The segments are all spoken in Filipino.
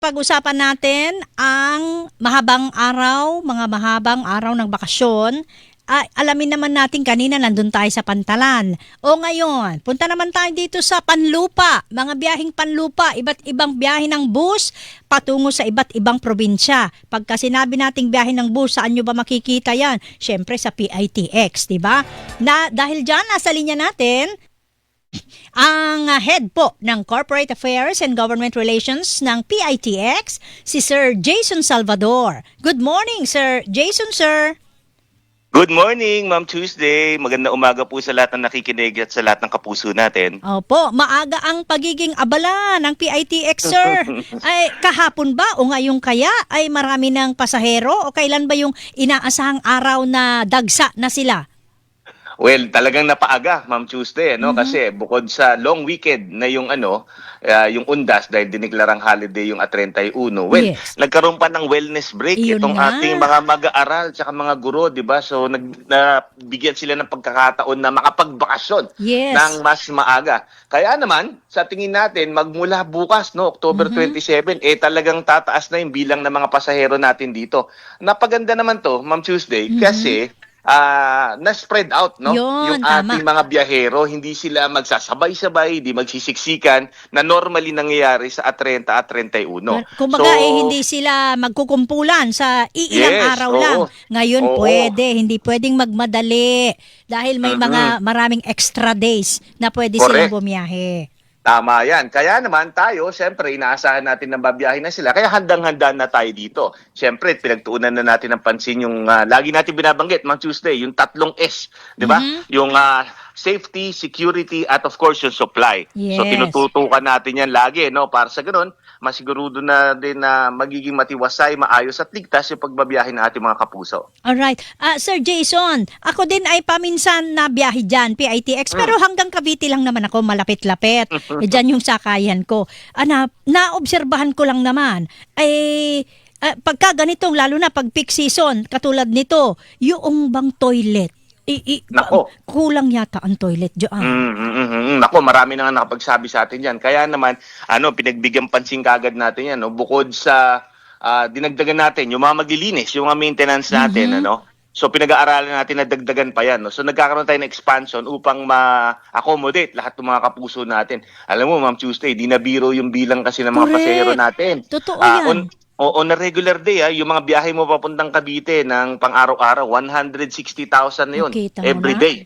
Pag-usapan natin ang mahabang araw, mga mahabang araw ng bakasyon. Ah, alamin naman natin kanina nandun tayo sa Pantalan. O ngayon, punta naman tayo dito sa Panlupa. Mga biyaheng Panlupa, iba't ibang biyahe ng bus patungo sa iba't ibang probinsya. Pagka sinabi nating biyahe ng bus, saan nyo ba makikita yan? Siyempre sa PITX, di ba? Na, dahil dyan, nasa linya natin, ang head po ng Corporate Affairs and Government Relations ng PITX, si Sir Jason Salvador. Good morning, Sir Jason, sir. Good morning, Ma'am Tuesday. Maganda umaga po sa lahat ng nakikinig at sa lahat ng kapuso natin. Opo, maaga ang pagiging abala ng PITX, sir. ay, kahapon ba o ngayong kaya ay marami ng pasahero o kailan ba yung inaasahang araw na dagsa na sila? Well, talagang napaaga, Ma'am Tuesday, ano? Kasi bukod sa long weekend na yung ano, ah, yung undas dahil diniklarang holiday yung A31. Well, Yes. nagkaroon pa ng wellness break Iyon itong nga. ating mga mag-aaral tsaka mga guro, 'di ba? So nag nabigyan sila ng pagkakataon na makapagbakasyon Yes. ng mas maaga. Kaya naman, sa tingin natin, magmula bukas, no, October Mm-hmm. 27, eh talagang tataas na yung bilang ng mga pasahero natin dito. Napaganda naman to, Ma'am Tuesday, kasi ah na-spread out, no? Mm-hmm. Yun, yung tama. ating mga biyahero, hindi sila magsasabay-sabay, hindi magsisiksikan na normally nangyayari sa A30 at 31. Kumbaga So, eh hindi sila magkukumpulan sa iilang Yes, araw oo. lang. Ngayon Oo. pwede, hindi pwedeng magmadali dahil may mga maraming extra days na pwede silang Correct. bumiyahe. Tama yan. Kaya naman tayo, siyempre, inaasahan natin na babiyahin na sila. Kaya handang-handa na tayo dito. Siyempre, pinagtuunan na natin ng pansin yung ah, lagi natin binabanggit, Mang Tuesday, yung tatlong S. Di ba? Mhm. Yung ah, safety, security, at of course, yung supply. So, Yes. tinututukan natin yan lagi, no? Para sa ganun, masigurado na din na magiging matiwasay, maayos at ligtas yung pagbabiyahin ng ating mga kapuso. Alright. Ah, Sir Jason, ako din ay paminsan na biyahe dyan, PITX, pero Mm. hanggang Cavite lang naman ako, malapit-lapit. eh, dyan yung sakayan ko. Ah, na, naobserbahan ko lang naman, ay ah, pagka ganitong, lalo na pag peak season, katulad nito, yung bang toilet, i, i- Nako. kulang yata ang toilet dyan. Mm, mm, mm, mm. Nako, marami na nga nakapagsabi sa atin yan. Kaya naman, ano, pinagbigyan pansin kagad natin yan. No? Bukod sa ah, dinagdagan natin, yung mga maglilinis, yung mga maintenance natin, ano? So, pinag-aaralan natin na dagdagan pa yan. No? So, nagkakaroon tayo ng expansion upang ma-accommodate lahat ng mga kapuso natin. Alam mo, Ma'am Tuesday, di na biro yung bilang kasi ng mga Correct. pasahero natin. Totoo Ah, yan. on, o, on a regular day, ah, yung mga biyahe mo papuntang Cavite ng pang-araw-araw, 160,000 na yun Kita mo every na. day.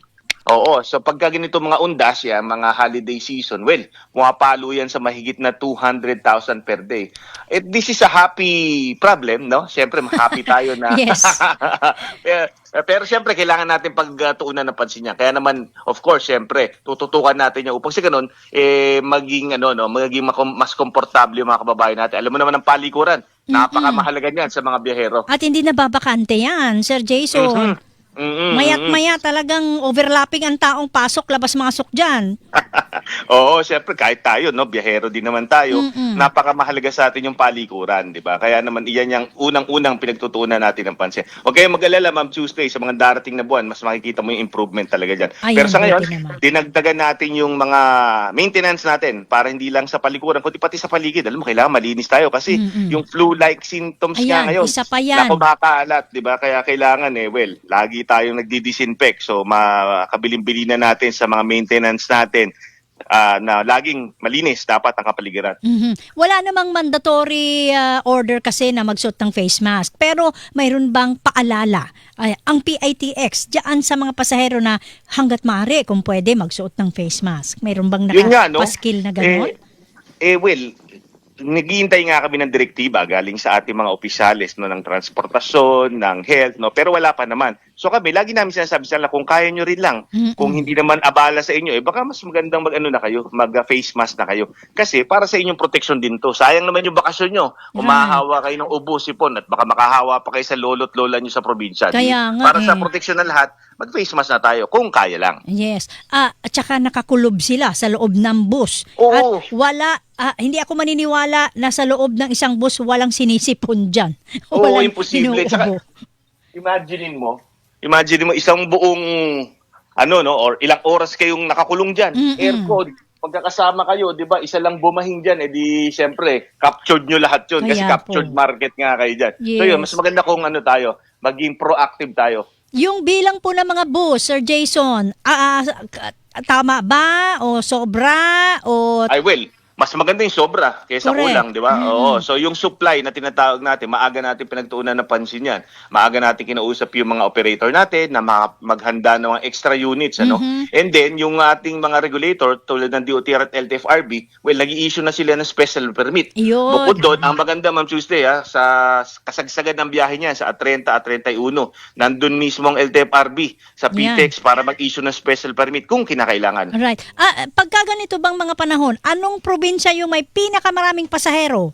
Oo, so pagka ganito mga undas yan, mga holiday season, well, pumapalo yan sa mahigit na 200,000 per day. Eh, this is a happy problem, no? Siyempre, happy tayo na... Yes. pero, pero siyempre, kailangan natin pagtuunan ng pansin niya. Kaya naman, of course, siyempre, tututukan natin yan upang sa ganun, eh, maging, ano, no, makom- mas komportable yung mga kababayan natin. Alam mo naman ang palikuran, napakamahalaga niyan sa mga biyahero. At hindi na babakante yan, Sir Jason. Mhm. Mm-mm, Maya't mm-mm. maya talagang overlapping ang taong pasok, labas masok dyan. Oo, siyempre kahit tayo, no, biyahero din naman tayo. Mm-mm. Napakamahalaga sa atin yung palikuran, 'di ba? Kaya naman iyan yung unang-unang pinagtutunan natin ng pansin. Huwag kayong mag-alala, Ma'am Tuesday, sa mga darating na buwan, mas makikita mo yung improvement talaga diyan. Pero sa ngayon, dinagdagan natin yung mga maintenance natin para hindi lang sa palikuran, kundi pati sa paligid. Alam mo, kailangan malinis tayo kasi Mm-mm. yung flu-like symptoms Ayan, nga ngayon. isa pa yan. Na kumakalat, 'di ba? Kaya kailangan eh, well, lagi tayong nagdi-disinfect. So makabilin-bilin na natin sa mga maintenance natin ah, na laging malinis dapat ang kapaligiran. Mhm. Wala namang mandatory uh, order kasi na magsuot ng face mask. Pero mayroon bang paalala ay, ang PITX diyan sa mga pasahero na hanggat maaari kung pwede magsuot ng face mask? Mayroon bang nga, no? nakapaskil na gano'n? Eh, eh well, naghihintay nga kami ng direktiba galing sa ating mga opisyalis no, ng transportasyon, ng health, no, pero wala pa naman. So kami, lagi namin sinasabi sa kanila, kung kaya nyo rin lang, Mm-mm. kung hindi naman abala sa inyo, eh baka mas magandang mag-ano na kayo, mag-face mask na kayo. Kasi para sa inyong protection din to. Sayang naman yung bakasyon nyo. Right. mahahawa kayo ng ubo, sipon, at baka makahawa pa kayo sa lolo't lola nyo sa probinsya. Kaya nga para eh. sa protection ng lahat, mag-face mask na tayo, kung kaya lang. Yes. Ah, at saka nakakulob sila sa loob ng bus. Oo. At wala, ah, hindi ako maniniwala na sa loob ng isang bus walang sinisipon dyan. Oo, Walang imposible. Tsaka- inuubo. Imagine mo, imagine mo isang buong ano no or ilang oras kayong nakakulong diyan, Mm-mm. aircon. pagkakasama kayo, 'di ba? Isa lang bumahing diyan, edi syempre, captured nyo lahat 'yun kasi Kaya captured po. market nga kayo diyan. So Yes. yun, mas maganda kung ano tayo, maging proactive tayo. Yung bilang po ng mga bus, Sir Jason, ah, k- tama ba? O sobra? O I will. Mas maganda yung sobra kaysa Correct. kulang, di ba? Mm. Oo. So yung supply na tinatawag natin, maaga natin pinagtuunan ng pansin yan. Maaga natin kinausap yung mga operator natin na maghanda ng mga extra units, ano? Mhm. And then yung ating mga regulator tulad ng DOTR at LTFRB, well, nag-i-issue na sila ng special permit. Yun. Bukod doon, ang maganda, Ma'am Tuesday, ha, sa kasagsagan ng biyahe niya sa 30 at 31, nandun mismo ang LTFRB sa. PTEX para mag-issue ng special permit kung kinakailangan. Right. Ah, pagka ganito bang mga panahon, anong probinsya yung may pinakamaraming pasahero?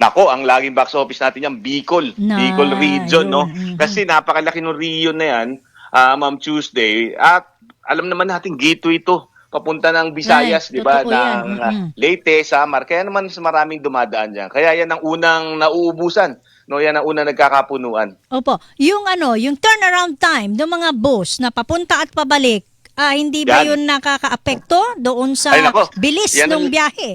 Nako, ang laging box office natin yan, Bicol. Na, Bicol region, no? yun. Mhm. Kasi napakalaki ng region na yan, ah, Ma'am Tuesday. At alam naman natin, gateway to. Papunta ng Visayas, Right, di ba? Ng ah, Mhm. Leyte, Samar. Kaya naman maraming dumadaan dyan. Kaya yan ang unang nauubusan. No, yan ang unang nagkakapunuan. Opo. Yung ano, yung turnaround time ng mga bus na papunta at pabalik, ah, hindi ba Yan. yun nakakaapekto doon sa Ay, nako. bilis Yan ng ang- biyahe?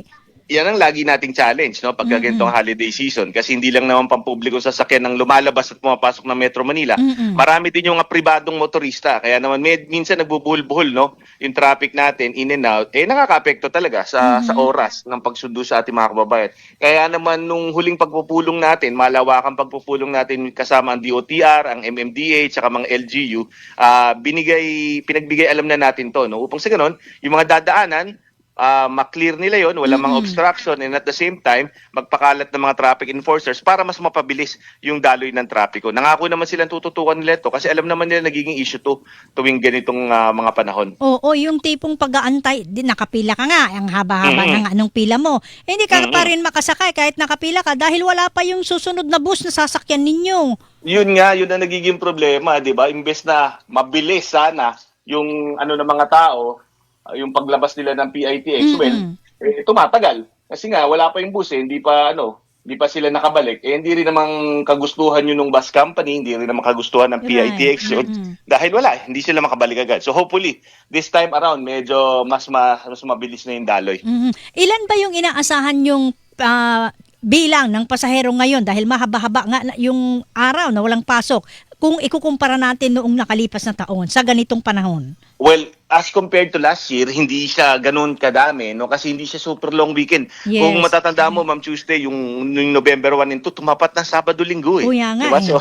Yan ang lagi nating challenge no? Pagka ganitong holiday season. Kasi hindi lang naman pampubliko sa sakyan ng lumalabas at pumapasok ng Metro Manila. Mm-mm. Marami din yung mga pribadong motorista. Kaya naman med, minsan nagbubuhol-buhol no? Yung traffic natin in and out eh nakakaapekto talaga sa sa oras ng pagsundo sa ating mga kababayan. Kaya naman nung huling pagpupulong natin, malawakang pagpupulong natin kasama ang DOTR, ang MMDA, tsaka mga LGU, ah, binigay pinagbigay alam na natin to no? Upang sa ganun yung mga dadaanan ah ma-clear nila yon wala mga Mm-mm. obstruction and at the same time magpakalat ng mga traffic enforcers para mas mapabilis yung daloy ng trapiko. Nangako naman silang tututukan nila ito kasi alam naman nila nagiging issue to tuwing ganitong ah, mga panahon. Oo, yung tipong pag-aantay, nakapila ka nga, ang haba-haba Mhm. ng anong pila mo. Eh, Hindi ka Mhm. pa rin makasakay kahit nakapila ka dahil wala pa yung susunod na bus na sasakyan ninyo. Yun nga, yun ang nagiging problema, 'di ba? Imbes na mabilis sana yung ano ng mga tao, yung paglabas nila ng PITX, Mm-mm. well, eh, tumatagal. Kasi nga wala pa yung bus, eh, hindi pa ano, hindi pa sila nakabalik. Eh hindi rin namang kagustuhan yun ng bus company, hindi rin naman kagustuhan ng. PITX yun. Mm-mm. Dahil wala, hindi sila makabalik agad. So hopefully, this time around medyo mas ma- mas mabilis na yung daloy. Mhm. Ilan ba yung inaasahan yung ah, bilang ng pasahero ngayon dahil mahaba-haba nga yung araw na walang pasok kung ikukumpara natin noong nakalipas na taon sa ganitong panahon? Well, as compared to last year, hindi siya ganun kadami, no? Kasi hindi siya super long weekend. Yes. Kung matatanda mo, Ma'am Tuesday, yung, yung November 1 and 2, tumapat na Sabado-Linggo eh. Kuya nga Diba? eh. So,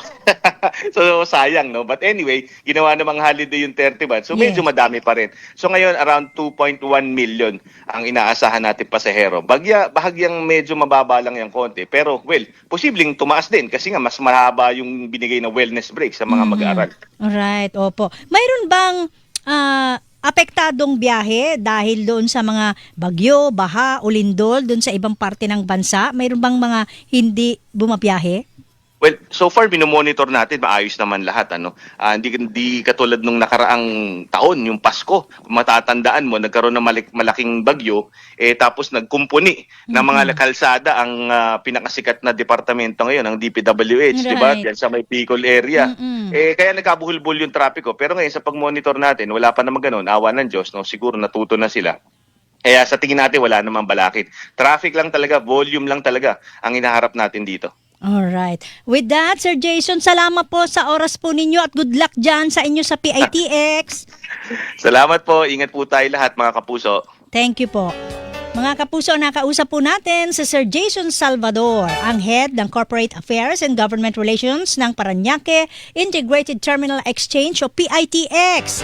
so, sayang, no? But anyway, ginawa namang holiday yung 31. So, medyo Yes. madami pa rin. So, ngayon, around 2.1 million ang inaasahan natin pasahero. Bagya, bahagyang medyo mababa lang yung konti. Pero, well, posibleng tumaas din kasi nga mas mahaba yung binigay na wellness break sa mga Mhm. mag-aaral. Alright, opo. Mayroon bang ah, apektadong biyahe dahil doon sa mga bagyo, baha, ulindol doon sa ibang parte ng bansa? Mayroon bang mga hindi bumabiyahe? Well, so far binomonitor natin maayos naman lahat ano. Ah, hindi hindi katulad nung nakaraang taon, yung Pasko. Matatandaan mo, nagkaroon ng malik- malaking bagyo eh tapos nagkumpuni ng mga kalsada ang ah, pinakasikat na departamento ngayon, ang DPWH, 'di ba? Right. Diyan sa may Bicol area. Mm-mm. Eh kaya nagkabuhol-buhol yung trapiko. Pero ngayon sa pagmonitor natin, wala pa naman ganoon. Awa ng Diyos, no? Siguro natuto na sila. Kaya sa tingin natin wala namang balakid. Traffic lang talaga, volume lang talaga ang hinaharap natin dito. Alright. With that, Sir Jason, salamat po sa oras po ninyo at good luck dyan sa inyo sa PITX. Salamat po. Ingat po tayo lahat mga kapuso. Thank you po. Mga kapuso, nakausap po natin si Sir Jason Salvador, ang head ng Corporate Affairs and Government Relations ng Paranaque Integrated Terminal Exchange o PITX.